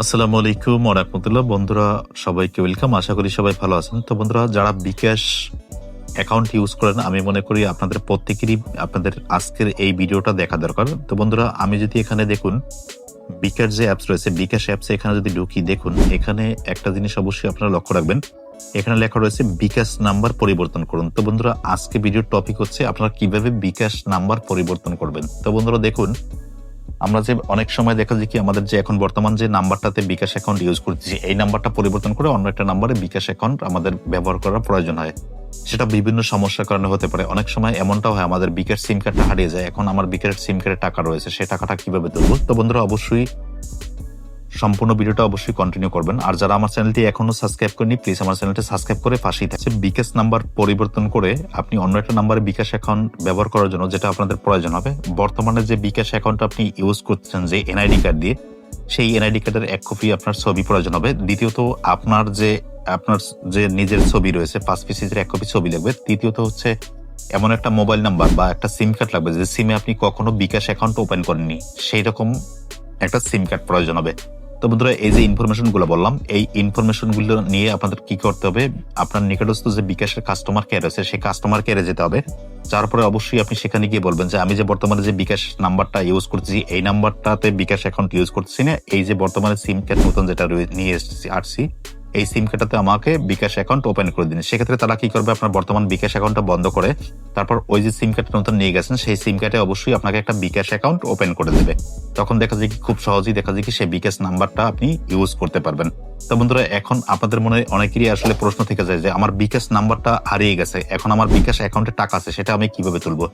আসসালামু আলাইকুম ওরহমতুল্লাহ বন্ধুরা, সবাইকে ওয়েলকাম। আশা করি সবাই ভালো আছেন। তো বন্ধুরা, যারা বিকাশ অ্যাকাউন্ট ইউজ করেন, আমি মনে করি আপনাদের প্রত্যেকেরই, আপনাদের আজকের এই ভিডিওটা দেখা দরকার। তো বন্ধুরা, আমি যদি এখানে দেখুন, বিকাশ যে অ্যাপস রয়েছে, বিকাশ অ্যাপসে এখানে যদি ঢুকি, দেখুন, এখানে একটা জিনিস অবশ্যই আপনারা লক্ষ্য রাখবেন। এখানে লেখা রয়েছে, বিকাশ নাম্বার পরিবর্তন করুন। তো বন্ধুরা, আজকে ভিডিওর টপিক হচ্ছে, আপনারা কীভাবে বিকাশ নাম্বার পরিবর্তন করবেন? তো বন্ধুরা, দেখুন আমরা যে অনেক সময় দেখা যায় কি, আমাদের যে এখন বর্তমান যে নাম্বারটাতে বিকাশ অ্যাকাউন্ট ইউজ করতেছি, এই নাম্বারটা পরিবর্তন করে অন্য একটা নাম্বারে বিকাশ অ্যাকাউন্ট আমাদের ব্যবহার করার প্রয়োজন হয়। সেটা বিভিন্ন সমস্যার কারণে হতে পারে। অনেক সময় এমনটাও হয়, আমাদের বিকাশ সিম কার্ডটা হারিয়ে যায়। এখন আমার বিকাশ সিম কার্ডের টাকা রয়েছে, সেই টাকাটা কীভাবে তুলবো? তো বন্ধুরা, অবশ্যই সম্পূর্ণ ভিডিওটা অবশ্যই কন্টিনিউ করবেন। আর যারা আমার চ্যানেলটি এখনও সাবস্ক্রাইব করেনি প্লিজ আমার চ্যানেলটি সাবস্ক্রাইব করে পাশেই থাকছে বিকাশ নাম্বার পরিবর্তন করে আপনি অন্য একটা নাম্বারে বিকাশ অ্যাকাউন্ট ব্যবহার করার জন্য যেটা আপনাদের প্রয়োজন হবে, বর্তমানে যে বিকাশ অ্যাকাউন্ট আপনি ইউজ করছেন যে এনআইডি কার্ড দিয়ে, সেই এনআইডি কার্ডের এক কপি আপনার ছবি প্রয়োজন হবে। দ্বিতীয়ত আপনার যে আপনার যে নিজের ছবি রয়েছে, পাঁচ পিসের এক কপি ছবি লাগবে। তৃতীয়ত হচ্ছে এমন একটা মোবাইল নাম্বার বা একটা সিম কার্ড লাগবে যে সিমে আপনি কখনো বিকাশ অ্যাকাউন্ট ওপেন করেননি সেই রকম একটা সিম কার্ড প্রয়োজন হবে। তো বন্ধুরা, এই যে ইনফরমেশনগুলো বললাম, এই ইনফরমেশনগুলো নিয়ে আপনাদের কি করতে হবে? আপনার নিকটস্থ যে বিকাশের কাস্টমার কেয়ার আছে, সেই কাস্টমার কেয়ারে যেতে হবে। তারপরে অবশ্যই আপনি সেখানে গিয়ে বলবেন যে, আমি যে বর্তমানে যে বিকাশ নাম্বারটা ইউজ করছি, এই নাম্বারটাতে বিকাশ অ্যাকাউন্ট ইউজ করতেছি না। এই যে বর্তমানে সিম কার্ড নতুন যেটা নিয়ে এসেছি, আসছি। এই সিম কার্ডটাতে আমাকে বিকাশ অ্যাকাউন্ট ওপেন করে দিন। সেক্ষেত্রে তারা কি করবে? আপনার বর্তমান বিকাশ অ্যাকাউন্টটা বন্ধ করে তারপর ওই যে সিম কার্ডটা নতুন নিয়ে গেছেন, সেই সিম কার্ডে অবশ্যই আপনাকে একটা বিকাশ অ্যাকাউন্ট ওপেন করে দেবে। তখন দেখা যায় কি খুব সহজেই দেখা যায় কি সেই বিকাশ নাম্বারটা আপনি ইউজ করতে পারবেন। তো বন্ধুরা, এখন আপনাদের মনে অনেকেরই আসলে প্রশ্ন থেকে যায় যে, আমার বিকাশ নাম্বারটা হারিয়ে গেছে, এখন আমার বিকাশ অ্যাকাউন্টে টাকা আছে, সেটা আমি কীভাবে তুলবো?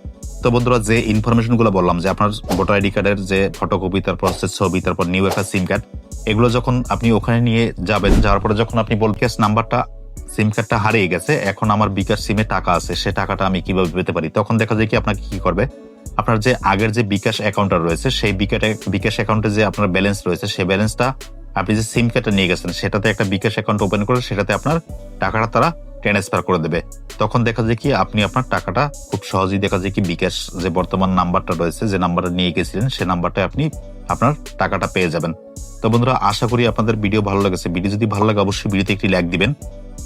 তো বন্ধুরা, যে ইনফরমেশনগুলো বললাম, যে আপনার ভোটার আইডি কার্ডের যে ফটোকপি তারপর ছবি, তারপর নিউ একটা সিম কার্ড এগুলো যখন আপনি ওখানে নিয়ে যাবেন, যাওয়ার পরে যখন আপনি বল বিকাশ নাম্বারটা সিম কার্ডটা হারিয়ে গেছে, এখন আমার বিকাশ সিমে টাকা আছে, সে টাকাটা আমি কীভাবে পেতে পারি? তখন দেখা যায় কি আপনাকে কি করবে? আপনার যে আগের যে বিকাশ অ্যাকাউন্টটা রয়েছে, সেই বিকাশ অ্যাকাউন্টে যে আপনার ব্যালেন্স রয়েছে সেই ব্যালেন্সটা আপনি যে সিম কার্ডটা নিয়ে গেছেন, সেটাতে একটা বিকাশ অ্যাকাউন্ট ওপেন করে সেটাতে আপনার টাকাটা তারা ট্রান্সফার করে দেবে। তখন দেখা যায় কি আপনি আপনার টাকাটা খুব সহজেই দেখা যায় কি বিকাশ যে বর্তমান নাম্বারটা রয়েছে, যে নাম্বারটা নিয়ে গেছিলেন, সে নাম্বারটা আপনি আপনার টাকাটা পেয়ে যাবেন। তো বন্ধুরা, আশা করি আপনাদের ভিডিও ভালো লেগেছে। ভিডিও যদি ভালো লাগে, অবশ্যই ভিডিওতে একটি লাইক দিবেন।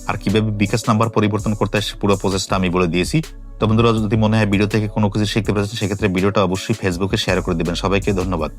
আর কীভাবে বিকাশ নাম্বার পরিবর্তন করতে পুরো প্রসেসটা আমি বলে দিয়েছি। তো বন্ধুরা, যদি মনে হয় ভিডিও থেকে কোনো কিছু শিখতে পেরেছেন, সেক্ষেত্রে ভিডিওটা অবশ্যই ফেসবুকে শেয়ার করে দেবেন। সবাইকে ধন্যবাদ।